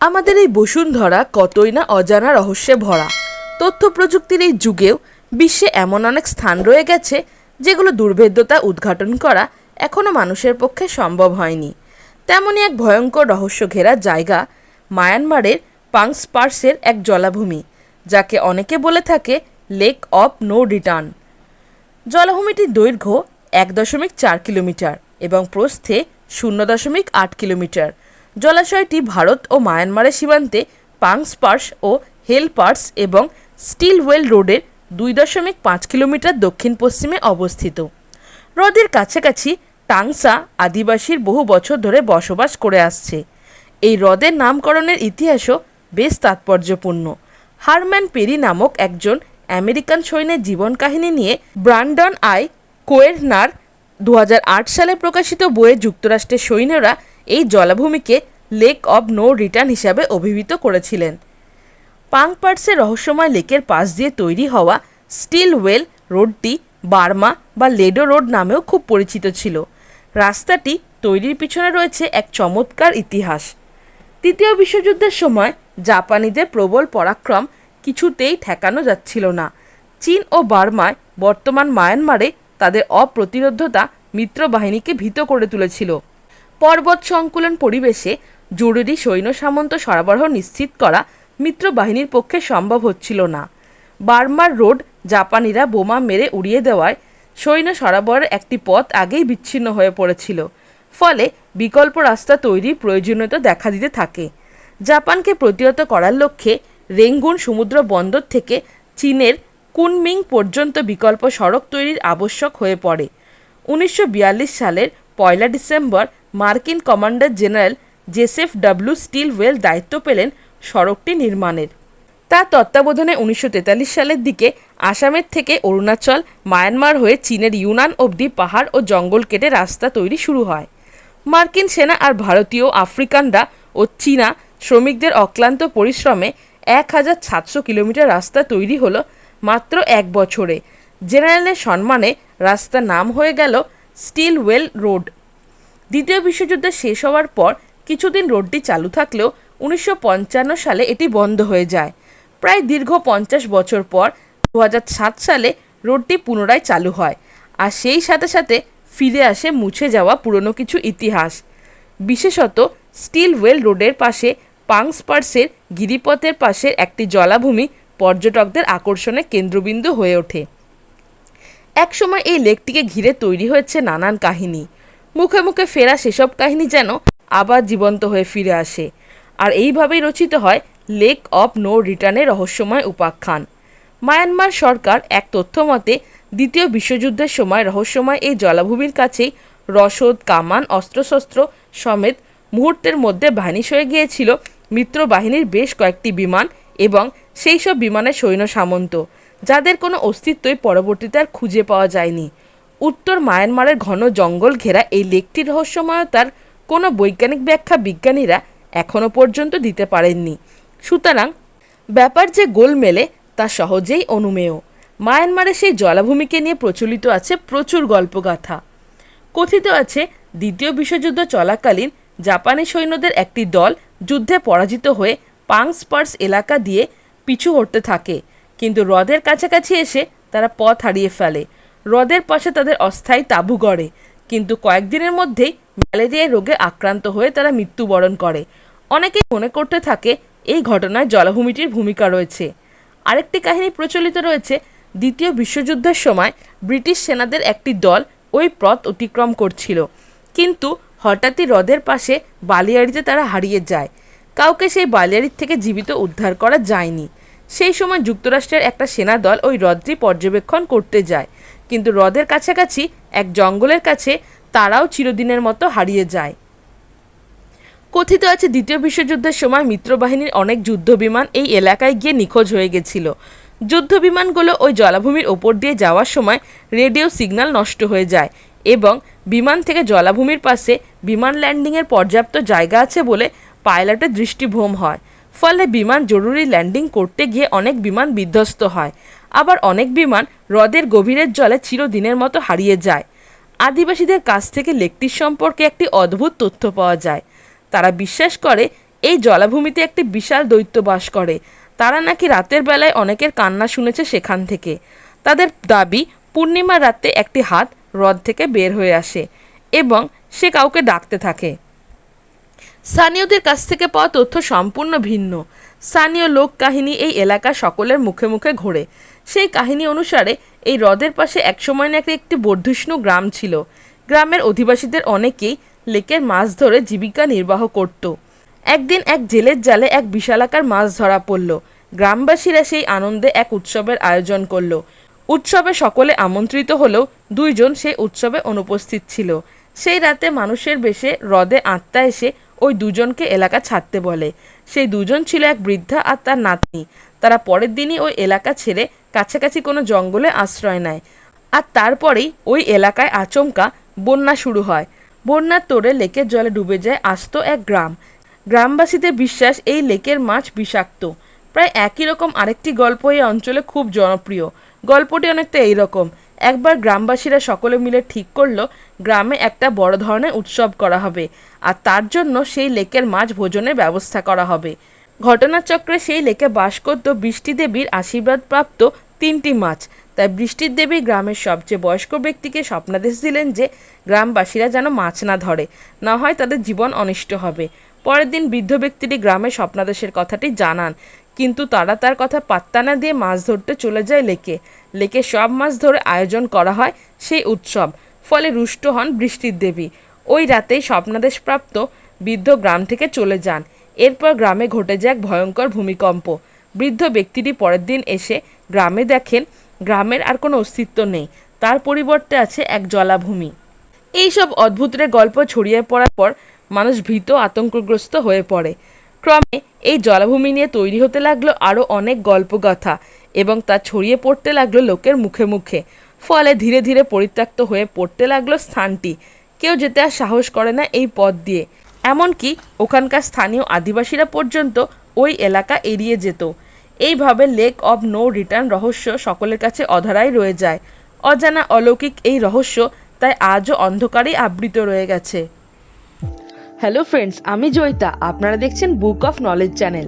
আমাদের এই বসুন্ধরা কতই না অজানা রহস্যে ভরা। তথ্য প্রযুক্তির এই যুগেও বিশ্বে এমন অনেক স্থান রয়ে গেছে, যেগুলো দুর্ভেদ্যতা উদ্ঘাটন করা এখনও মানুষের পক্ষে সম্ভব হয়নি। তেমনই এক ভয়ঙ্কর রহস্য ঘেরা জায়গা মায়ানমারের পাংসপার্সের এক জলাভূমি, যাকে অনেকে বলে থাকে লেক অফ নো রিটার্ন জলাভূমিটির দৈর্ঘ্য এক দশমিক চার কিলোমিটার এবং প্রস্থে শূন্য দশমিক আট কিলোমিটার। জলাশয়টি ভারত ও মায়ানমারের সীমান্তে পাংসপার্স ও হেলপার্স এবং স্টিলওয়েল রোডের দুই দশমিক পাঁচ কিলোমিটার দক্ষিণ পশ্চিমে অবস্থিত। হ্রদের কাছাকাছি টাংসা আদিবাসীর বহু বছর ধরে বসবাস করে আসছে। এই হ্রদের নামকরণের ইতিহাসও বেশ তাৎপর্যপূর্ণ। হারম্যান পেরি নামক একজন আমেরিকান সৈন্যের জীবন কাহিনী নিয়ে ব্রান্ডন আই কোয়েরনার দু হাজার আট সালে প্রকাশিত বইয়ে যুক্তরাষ্ট্রের সৈন্যরা এই জলাভূমিকে লেক অব নো রিটার্ন হিসাবে অভিহিত করেছিলেন। পাংপার্সের রহস্যময় লেকের পাশ দিয়ে তৈরি হওয়া স্টিল ওয়েল রোডটি বার্মা বা লেডো রোড নামেও খুব পরিচিত ছিল। রাস্তাটি তৈরির পিছনে রয়েছে এক চমৎকার ইতিহাস। তৃতীয় বিশ্বযুদ্ধের সময় জাপানিদের প্রবল পরাক্রম কিছুতেই ঠেকানো যাচ্ছিল না। চীন ও বার্মায় বর্তমান মায়ানমারে তাদের অপ্রতিরোধতা মিত্র বাহিনীকে ভীত করে তুলেছিল। পর্বত সংকুলন পরিবেশে জরুরি সৈন্য সামন্ত সরবরাহ নিশ্চিত করা মিত্র বাহিনীর পক্ষে সম্ভব হচ্ছিল না। বার্মার রোড জাপানিরা বোমা মেরে উড়িয়ে দেওয়ায় সৈন্য সরবরাহের একটি পথ আগেই বিচ্ছিন্ন হয়ে পড়েছিল। ফলে বিকল্প রাস্তা তৈরির প্রয়োজনীয়তা দেখা দিতে থাকে। জাপানকে প্রতিহত করার লক্ষ্যে রেঙ্গুন সমুদ্র বন্দর থেকে চীনের কুনমিং পর্যন্ত বিকল্প সড়ক তৈরির আবশ্যক হয়ে পড়ে। উনিশশো বিয়াল্লিশ সালের পয়লা ডিসেম্বর মার্কিন commander general Joseph W Stilwell দায়িত্ব পেলেন সড়কটি নির্মাণের। তার তত্ত্বাবধানে উনিশশো তেতাল্লিশ সালের দিকে আসামের থেকে অরুণাচল, মায়ানমার হয়ে চীনের ইউনান অবধি পাহাড় ও জঙ্গল কেটে রাস্তা তৈরি শুরু হয়। মার্কিন সেনা আর ভারতীয় আফ্রিকানরা ও চীনা শ্রমিকদের অক্লান্ত পরিশ্রমে এক হাজার সাতশো কিলোমিটার রাস্তা তৈরি হলো মাত্র এক বছরে। জেনারেলের সম্মানে রাস্তার নাম হয়ে গেল স্টিল ওয়েল রোড। দ্বিতীয় বিশ্বযুদ্ধ শেষ হওয়ার পর কিছুদিন রোডটি চালু থাকলেও উনিশশো পঞ্চান্ন সালে এটি বন্ধ হয়ে যায়। প্রায় দীর্ঘ পঞ্চাশ বছর পর দু হাজার সাত সালে রোডটি পুনরায় চালু হয় আর সেই সাথে সাথে ফিরে আসে মুছে যাওয়া পুরনো কিছু ইতিহাস। বিশেষত স্টিল ওয়েল রোডের পাশে পাংসপার্সের গিরিপথের পাশে একটি জলাভূমি পর্যটকদের আকর্ষণের কেন্দ্রবিন্দু হয়ে ওঠে। একসময় এই লেকটিকে ঘিরে তৈরি হয়েছে নানান কাহিনী। মুখে মুখে ফেরা সেসব কাহিনী যেন আবার জীবন্ত হয়ে ফিরে আসে। আর এইভাবেই রচিত হয় লেক অফ নো রিটার্নের রহস্যময় উপাখ্যান। মায়ানমার সরকার এক তথ্য মতে, দ্বিতীয় বিশ্বযুদ্ধের সময় রহস্যময় এই জলাভূমির কাছেই রসদ, কামান, অস্ত্রশস্ত্র সমেত মুহূর্তের মধ্যে ভানিশ হয়ে গিয়েছিল মিত্র বাহিনীর বেশ কয়েকটি বিমান এবং সেই সব বিমানের সৈন্য সামন্ত, যাদের কোনো অস্তিত্বই পরবর্তীতে আর খুঁজে পাওয়া যায়নি। উত্তর মায়ানমারের ঘন জঙ্গল ঘেরা এই লেকটির রহস্যময়তার কোনো বৈজ্ঞানিক ব্যাখ্যা বিজ্ঞানীরা এখনও পর্যন্ত দিতে পারেননি। সুতরাং ব্যাপার যে গোল মেলে তা সহজেই অনুমেয়। মায়ানমারে সেই জলাভূমিকে নিয়ে প্রচলিত আছে প্রচুর গল্পগাথা। কথিত আছে, দ্বিতীয় বিশ্বযুদ্ধ চলাকালীন জাপানি সৈন্যদের একটি দল যুদ্ধে পরাজিত হয়ে পাংসপার্স এলাকা দিয়ে পিছু হটতে থাকে। কিন্তু হ্রদের কাছাকাছি এসে তারা পথ হারিয়ে ফেলে। হ্রদের পাশে তাদের অস্থায়ী তাঁবু গড়ে। কিন্তু কয়েকদিনের মধ্যেই ম্যালেরিয়া রোগে আক্রান্ত হয়ে তারা মৃত্যুবরণ করে। অনেকেই মনে করতে থাকে এই ঘটনায় জলাভূমিটির ভূমিকা রয়েছে। আরেকটি কাহিনী প্রচলিত রয়েছে। দ্বিতীয় বিশ্বযুদ্ধের সময় ব্রিটিশ সেনাদের একটি দল ওই পথ অতিক্রম করছিল। কিন্তু হঠাৎই হ্রদের পাশে বালিয়াড়িতে তারা হারিয়ে যায়। কাউকে সেই বালিয়াড়ির থেকে জীবিত উদ্ধার করা যায়নি। সেই সময় যুক্তরাষ্ট্রের একটা সেনা দল ওই হ্রদটি পর্যবেক্ষণ করতে যায়। কিন্তু হ্রদের কাছাকাছি এক জঙ্গলের কাছে তারাও চিরদিনের মতো হারিয়ে যায়। কথিত আছে, দ্বিতীয় বিশ্বযুদ্ধের সময় মিত্রবাহিনীর অনেক যুদ্ধবিমান এই এলাকায় গিয়ে নিখোঁজ হয়ে গেছিল। যুদ্ধবিমানগুলো ওই জলাভূমির ওপর দিয়ে যাওয়ার সময় রেডিও সিগন্যাল নষ্ট হয়ে যায় এবং বিমান থেকে জলাভূমির পাশে বিমান ল্যান্ডিংয়ের পর্যাপ্ত জায়গা আছে বলে পাইলটের দৃষ্টিভ্রম হয়। ফলে বিমান জরুরি ল্যান্ডিং করতে গিয়ে অনেক বিমান বিধ্বস্ত হয়। আবার অনেক বিমান হ্রদের গভীরের জলে চিরদিনের মতো হারিয়ে যায়। আদিবাসীদের কাছ থেকে লেকটির সম্পর্কে একটি অদ্ভুত তথ্য পাওয়া যায়। তারা বিশ্বাস করে, এই জলাভূমিতে একটি বিশাল দৈত্য বাস করে। তারা নাকি রাতের বেলায় অনেকের কান্না শুনেছে সেখান থেকে। তাদের দাবি, পূর্ণিমার রাতে একটি হাত হ্রদ থেকে বের হয়ে আসে এবং সে কাউকে ডাকতে থাকে। স্থানীয়দের কাছ থেকে পাওয়া তথ্য সম্পূর্ণ ভিন্ন। স্থানীয় লোক কাহিনী এই এলাকার সকলের মুখে মুখে ঘোরে। সেই কাহিনী অনুসারে এই হ্রদের পাশে একসময় নাকি একটি বর্ধিষ্ণু গ্রাম ছিল। গ্রামের অধিবাসীদের অনেকেই লেকের মাছ ধরে জীবিকা নির্বাহ করত। একদিন এক জেলের জালে এক বিশালাকার মাছ ধরা পড়ল। গ্রামবাসীরা সেই আনন্দে এক উৎসবের আয়োজন করল। উৎসবে সকলে আমন্ত্রিত হলেও দুইজন সেই উৎসবে অনুপস্থিত ছিল। সেই রাতে মানুষের বেশে হ্রদে আত্মা এসে ওই দুজনকে এলাকা ছাড়তে বলে। সেই দুজন ছিল এক বৃদ্ধা আর তার নাতনি। তারা পরের দিনই ওই এলাকা ছেড়ে কাছাকাছি কোনো জঙ্গলে আশ্রয় নেয়। আর তারপরেই ওই এলাকায় আচমকা বন্যা শুরু হয়। বন্যার তোড়ে লেকের জলে ডুবে যায় আস্ত এক গ্রাম। গ্রামবাসীদের বিশ্বাস এই লেকের মাছ বিষাক্ত। প্রায় একই রকম আরেকটি গল্প এই অঞ্চলে খুব জনপ্রিয়। গল্পটি অনেকটা এইরকম। একবার গ্রামবাসীরা সকলে মিলে ঠিক করল, গ্রামে একটা বড় ধরনের উৎসব করা হবে। আর তার জন্য সেই লেকের মাছ ভোজনের ব্যবস্থা করা হবে। ঘটনাচক্রে সেই লেকে বাস করত বৃষ্টি দেবীর আশীর্বাদ প্রাপ্ত তিনটি মাছ। তাই বৃষ্টির দেবী গ্রামের সবচেয়ে বয়স্ক ব্যক্তিকে স্বপ্নাদেশ দিলেন যে, গ্রামবাসীরা যেন মাছ না ধরে, না হয় তাদের জীবন অনিষ্ট হবে। পরের দিন বৃদ্ধ ব্যক্তিটি গ্রামের স্বপ্নাদেশের কথাটি জানান, কিন্তু তারা তার কথা পাত্তা না দিয়ে মাছ ধরতে চলে যায় লেকে। লেকে সব মাছ ধরে আয়োজন করা হয় সেই উৎসব, ফলে রুষ্ট হন বৃষ্টির দেবী। ওই রাতেই স্বপ্নাদেশপ্রাপ্ত বৃদ্ধ গ্রাম থেকে চলে যান। এরপর গ্রামে ঘটে যায় এক ভয়ঙ্কর ভূমিকম্প। বৃদ্ধ ব্যক্তিটি পরের দিন এসে গ্রামে দেখেন, গ্রামের আর কোনো অস্তিত্ব নেই। তার পরিবর্তে আছে এক জলাভূমি। এইসব অদ্ভুতের গল্প ছড়িয়ে পড়ার পর মানুষ ভীত আতঙ্কগ্রস্ত হয়ে পড়ে। ক্রমে এই জলাভূমি নিয়ে তৈরি হতে লাগল আরও অনেক গল্পগাথা এবং তা ছড়িয়ে পড়তে লাগল লোকের মুখে মুখে। ফলে ধীরে ধীরে পরিত্যক্ত হয়ে পড়তে লাগল স্থানটি। কেউ যেতে আর সাহস করে না এই পথ দিয়ে। এমনকি ওখানকার স্থানীয় আদিবাসীরা পর্যন্ত ওই এলাকা এড়িয়ে যেত। এইভাবে লেক অব নো রিটার্ন রহস্য সকলের কাছে অধারাই রয়ে যায়। অজানা অলৌকিক এই রহস্য তাই আজও অন্ধকারেই আবৃত রয়ে গেছে। হ্যালো ফ্রেন্ডস আমি জয়িতা। আপনারা দেখছেন বুক অফ নলেজ চ্যানেল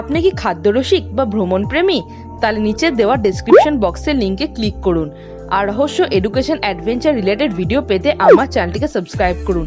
আপনি কি খাদ্যরসিক বা ভ্রমণ প্রেমী তাহলে নিচে দেওয়া ডেসক্রিপশন বক্সের লিঙ্কে ক্লিক করুন। আর রহস্য এডুকেশন অ্যাডভেঞ্চার রিলেটেড ভিডিও পেতে আমার চ্যানেলটিকে সাবস্ক্রাইব করুন।